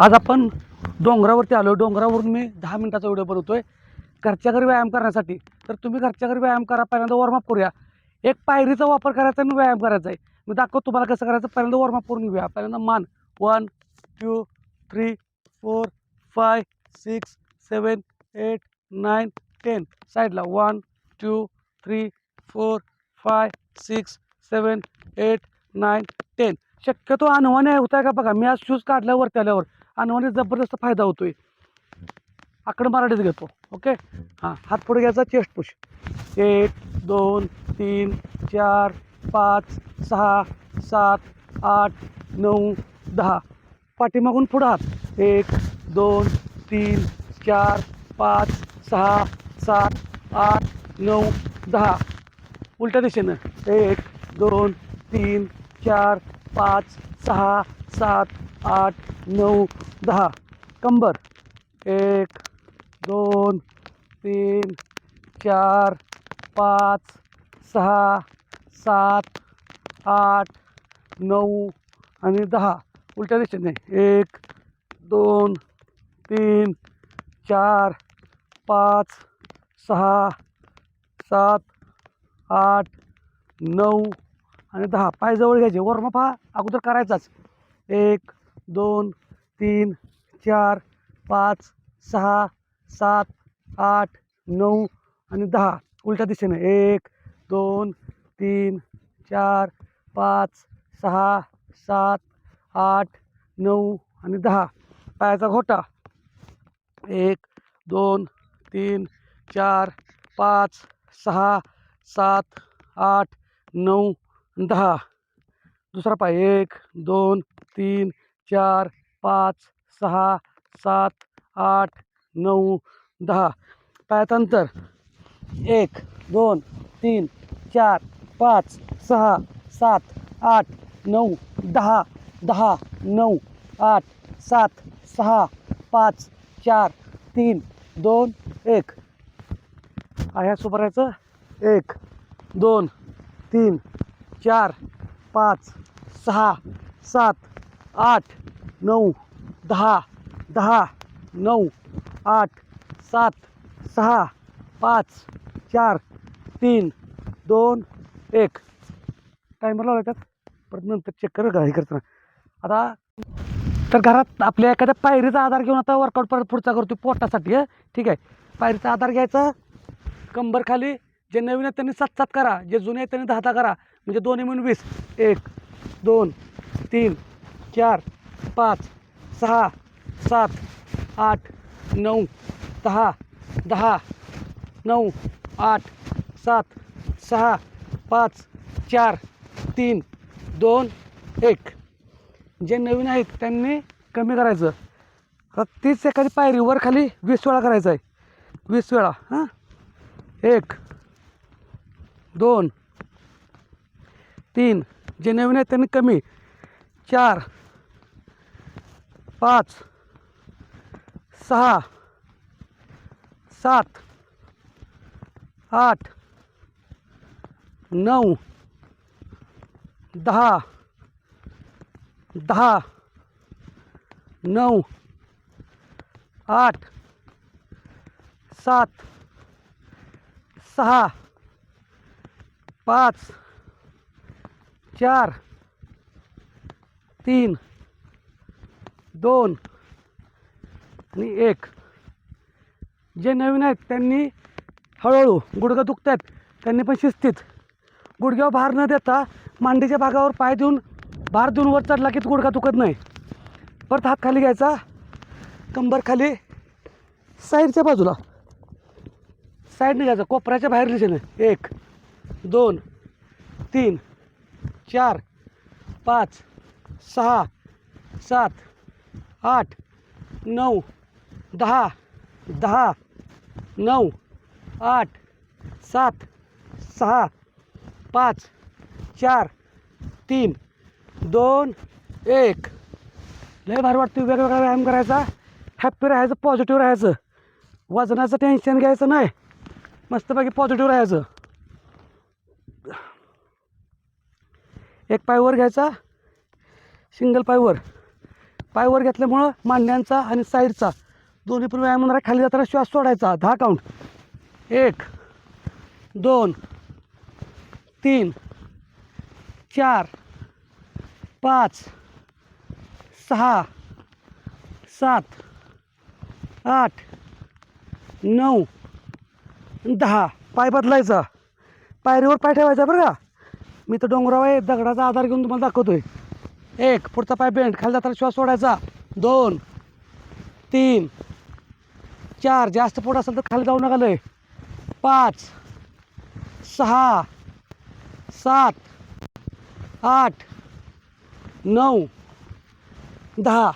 आज आपण डोंगरावरती आलो डोंगरावरून मी दहा मिनिटाचा व्हिडिओ बनवतोय. घरच्या घरी व्यायाम करण्यासाठी. तर तुम्ही घरच्या घरी व्यायाम करा. पहिल्यांदा वॉर्मअप करूया. एक पायरीचा वापर करायचा आणि व्यायाम करायचा आहे मी दाखवतो तुम्हाला कसं करायचं. पहिल्यांदा वॉर्मअप करून घेऊया. पहिल्यांदा मान. One two three four five six seven eight nine ten साईडला one two three four five six seven eight nine ten शक्यतो अनवाने होत आहे का बघा. मी आज शूज काढल्यावरती आणि मला जबरदस्त फायदा होतो आहे आकडं मराठीत घेतो ओके? हां हात पुढे घ्यायचा चेस्ट पुश एक दोन तीन चार पाच सहा सात आठ नऊ दहा. पाठीमागून पुढं हात. एक दोन तीन चार पाच सहा सात आठ नऊ दहा. उलट्या दिशेनं. एक दोन तीन चार पाच सहा सात आठ नऊ दहा. कंबर. एक दोन तीन चार पाच सहा सात आठ नऊ आणि दहा. उलट्या दिशेने. एक दोन तीन चार पाच सहा सात आठ नऊ आणि दहा. पाय जवळ घ्यायचे. वॉर्मअप हा अगोदर करायचाच. एक दोन तीन, चार, पाच सहा सात, आठ नऊ आणि दहा उलट्या दिशेने एक, दोन, तीन, चार, पाच सहा सात, आठ आणि दहा पायाचा घोटा? एक, दोन, तीन, चार, पाच सहा सात, आठ नऊ दहा दुसरा पाय एक, दोन, तीन, चार पाच सहा सात आठ नऊ दहा. पायात अंतर. एक दोन तीन चार पाच सहा सात आठ नऊ दहा दहा नऊ आठ सात सहा पाच चार तीन दोन एक. आहे सुपरायचं एक दोन तीन चार पाच सहा सात आठ नऊ दहा दहा नऊ आठ सात सहा पाच चार तीन दोन एक. टायमर लावला त्यात. परत नंतर चेक कर का हे करताना आता तर घरात आपल्या एखाद्या पायरीचा आधार घेऊन आता वर्कआउट परत पुढचा करतो पोटासाठी ठीक आहे. पायरीचा आधार घ्यायचा. कंबर खाली. जे नवीन आहेत त्यांनी सात सात करा. जे जुने आहेत त्यांनी दहा दहा करा. म्हणजे दोन्ही म्हणून वीस. एक दोन तीन चार पाच सहा सात आठ नऊ दहा दहा नऊ आठ सात सहा पाच चार तीन दोन एक. जे नवीन आहेत त्यांनी कमी करायचं. तीस तीच एखादी पायरी वर खाली वीस वेळा करायचं आहे वीस वेळा हां? एक दोन तीन. जे नवीन आहेत त्यांनी कमी. चार पाच सहा सात आठ नऊ दहा दहा नऊ आठ सात सहा पाच चार तीन दोन आणि एक. जे नवीन आहेत त्यांनी हळूहळू गुडघं दुखत आहेत त्यांनी पण शिस्तीत. गुडघ्यावर भार न देता मांडीच्या भागावर पाय देऊन भार देऊन वर चढला की गुडघा दुखत नाही. परत हात खाली घ्यायचा. कंबर खाली. साईडच्या बाजूला. साईडने घ्यायचं. कोपऱ्याच्या बाहेर दिशेने. एक दोन तीन चार पाच सहा सात आठ नऊ दहा दहा नऊ आठ सात सहा पाच चार तीन दोन एक. लय भारी वाटतं वेगवेगळा व्यायाम करायचा. हॅप्पी राहायचं पॉझिटिव्ह राहायचं. वजनाचं टेन्शन घ्यायचं नाही. मस्तपैकी पॉझिटिव्ह राहायचं. एक पायवर घ्यायचा. सिंगल पायवर पायवर घेतल्यामुळं मांड्यांचा आणि साईडचा दोन्ही पण व्यायाम होणार खाली जाताना श्वास सोडायचा. दहा काउंट एक दोन तीन चार पाच सहा सात आठ नऊ दहा. पाय बदलायचा. पायरीवर पाय ठेवायचा बरं का? मी तर डोंगरावर आहे दगडाचा आधार घेऊन तुम्हाला दाखवतो आहे एक पुढचा पाय बेंड खाली जाताना श्वास सोडायचा. दोन तीन चार जास्त पोट असेल तर खाली जाऊ नका लय. पाच सहा सात आठ नऊ दहा.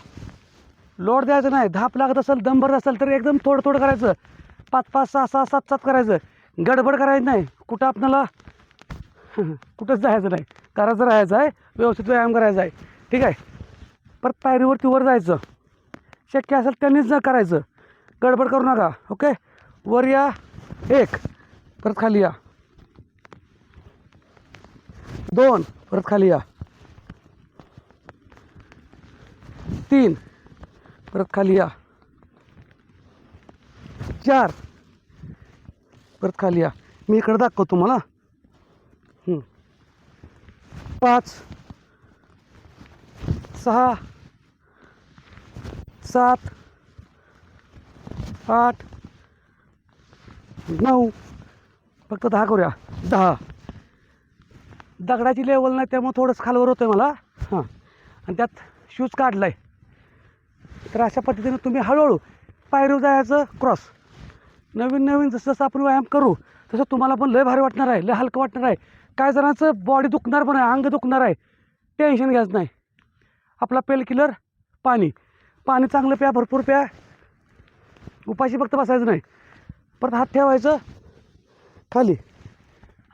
लोड द्यायचं नाही. धाप लागत असेल दंबर असेल तर एकदम थोडं थोडं करायचं. पाच पाच सहा सहा सात सात करायचं. गडबड करायचं नाही. कुठं आपल्याला कुठंच जायचं नाही. करायचं राहायचं आहे. व्यवस्थित व्यायाम करायचा आहे. ठीक आहे? परत पायरीवरती वर जायचं. शक्य असेल त्यांनीच न करायचं. गडबड करू नका ओके? वर या. एक. परत खाली या. दोन. परत खाली या. तीन. परत खाली या. चार. परत खाली या. मी इकडे दाखवतो तुम्हाला. पाच. सहा सात आठ नऊ फक्त दहा करूया. दहा. दगडाची लेवल नाही त्यामुळे थोडंसं खालवर होतं आहे मला. हां. आणि त्यात शूज काढला आहे तर अशा पद्धतीने तुम्ही हळूहळू पायरू जायचं क्रॉस नवीन नवीन जसं जसं आपण व्यायाम करू तसं तुम्हाला पण लय भारी वाटणार आहे लय हलकं वाटणार आहे. काय जणांचं बॉडी दुखणार पण आहे अंग दुखणार आहे. टेन्शन घ्यायचं नाही. आपला पेल किलर पाणी. पाणी चांगलं प्या भरपूर प्या. उपाशी फक्त बसायचं नाही. परत हात ठेवायचं खाली.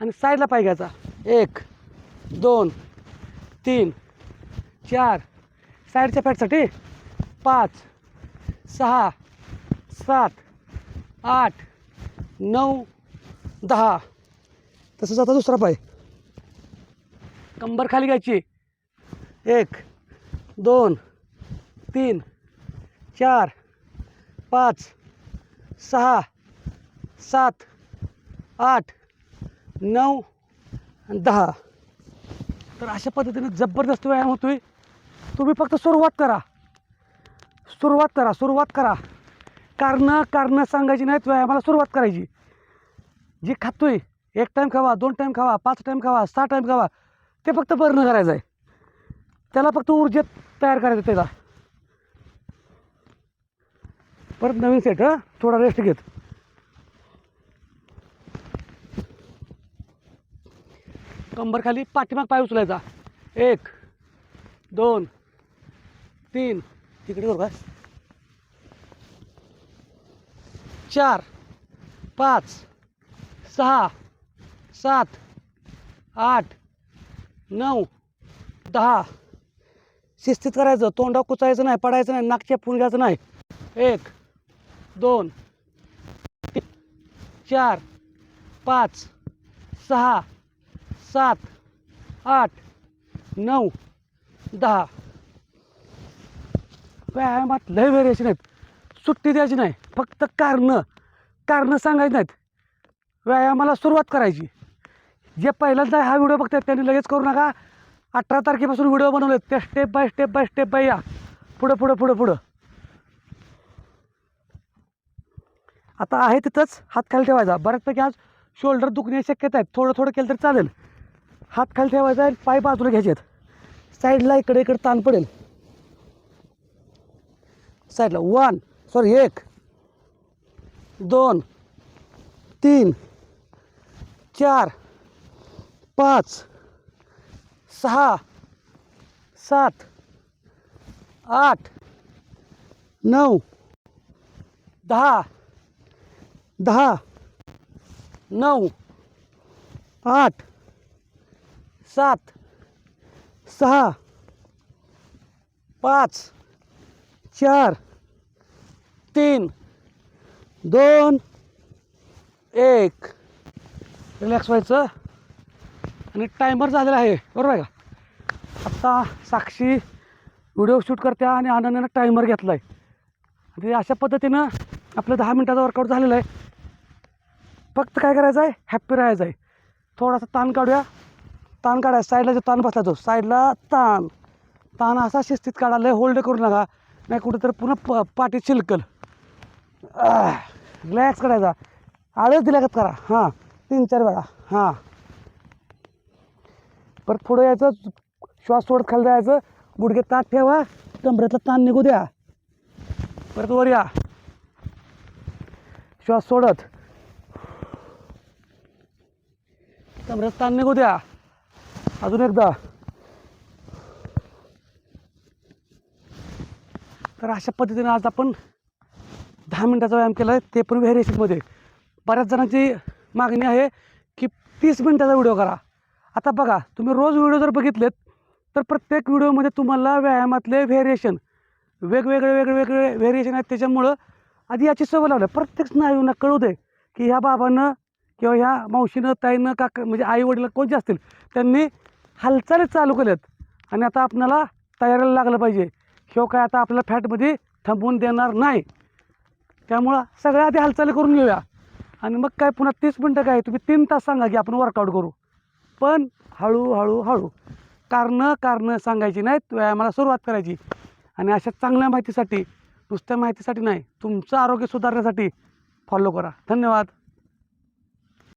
आणि साईडला पाय घ्यायचा. एक दोन तीन चार. साईडच्या फॅटसाठी पाच सहा सात आठ नऊ दहा. तसंच आता दुसरा पाय. कंबर खाली घ्यायची. एक दोन तीन चार पाच सहा सात आठ नऊ आणि दहा. तर अशा पद्धतीने जबरदस्त व्यायाम होतोय. तुम्ही फक्त सुरुवात करा. सुरुवात करा सुरुवात करा. कारणं कारणं सांगायची नाहीत व्यायामाला सुरुवात करायची. जे खातोय एक टाईम खावा दोन टाईम खावा पाच टाईम खावा सहा टाईम खावा ते फक्त बर्न करायचं आहे त्याला फक्त ऊर्जेत तयार करायचं त्याला. परत नवीन सेट हां? थोडा रेस्ट घेत. कंबर खाली पाठीमाग पाय उचलायचा. एक दोन तीन. तिकडे बरोबर चार पाच सहा सात आठ नऊ दहा. शिस्तीत करायचं तोंडा कुचायचं नाही पडायचं नाही नाकच्या घ्यायचं नाही. एक दोन तीन चार पाच सहा सात आठ नऊ दहा. व्यायामात लय व्हेरिएशन आहेत. सुट्टी द्यायची नाही फक्त कारणं कारणं सांगायची नाहीत. व्यायामाला सुरुवात करायची. जे पहिल्यांदा हा व्हिडिओ बघतात त्यांनी लगेच करू नका. अठरा तारखेपासून व्हिडिओ बनवले त्या step by step by step by या. पुढं पुढं पुढं पुढं. आता आहे तिथंच हात खाली ठेवायचा. बऱ्याचपैकी आज शोल्डर दुखण्याची शक्यता आहे. थोडं थोडं केलं तरी चालेल. हात खाली ठेवायचा आहे पाय बाजूला घ्यायचे आहेत. साईडला इकडे इकडे ताण पडेल. साईडला वन सॉरी एक. दोन. तीन. चार. पाच. सहा सात आठ नऊ दहा दहा नऊ आठ सात सहा पाच चार तीन दोन एक. रिलॅक्स व्हायचं? आणि टायमर झालेला आहे. बरोबर आहे का? आत्ता साक्षी व्हिडिओ शूट करत्या आणि आनंदानं टायमर घेतला आहे आणि अशा पद्धतीनं आपलं दहा मिनटाचा वर्कआउट झालेलं आहे. फक्त काय करायचं आहे हॅप्पी राहायचं आहे थोडासा ताण काढूया. ताण काढायचा. साईडला जो ताण बसला तो. साईडला ताण. ताण असा शिस्तीत काढायला होल्ड करू नका. नाही कुठेतरी पुन्हा प पाठी चिलकल. रिलॅक्स करायचा. आळस दिल्यागत करा? हां तीन चार वेळा. हां. परत पुढं यायचं श्वास सोडत खाली जायचं. गुडघे ताट ठेवा कमरेतला ताण निघू द्या. परत वर या. श्वास सोडत. कमरेत ताण निघू द्या. अजून एकदा. तर अशा पद्धतीने आज आपण दहा मिनटाचा व्यायाम केला आहे ते पण व्हेरिएशनमध्ये बऱ्याच जणांची मागणी आहे की तीस मिनटाचा व्हिडिओ करा. आता बघा तुम्ही रोज व्हिडिओ जर बघितलेत तर प्रत्येक व्हिडिओमध्ये तुम्हाला व्यायामातले व्हेरिएशन वेगवेगळे वेगळे वेगळे व्हेरिएशन आहेत. त्याच्यामुळं आधी याची सवय लावल्या प्रत्येक स्नायूंना कळू दे की ह्या बाबानं किंवा ह्या मावशीनं ताईनं काका म्हणजे आई वडील कोणते असतील त्यांनी हालचाली चालू केल्यात. आणि आता आपणाला तयारीला लागलं पाहिजे. किंवा काय आता आपल्याला फॅटमध्ये थांबवून देणार नाही. त्यामुळं सगळ्या आधी हालचाली करून घेऊया. आणि मग काय पुन्हा तीस मिनटं काय तुम्ही तीन तास सांगा की आपण वर्कआउट करू. पण हळूहळू हळू कारणं कारणं सांगायची नाहीत व्यायामाला सुरुवात करायची. आणि अशा चांगल्या माहितीसाठी नुसत्या माहितीसाठी नाही तुमचं आरोग्य सुधारण्यासाठी फॉलो करा. धन्यवाद.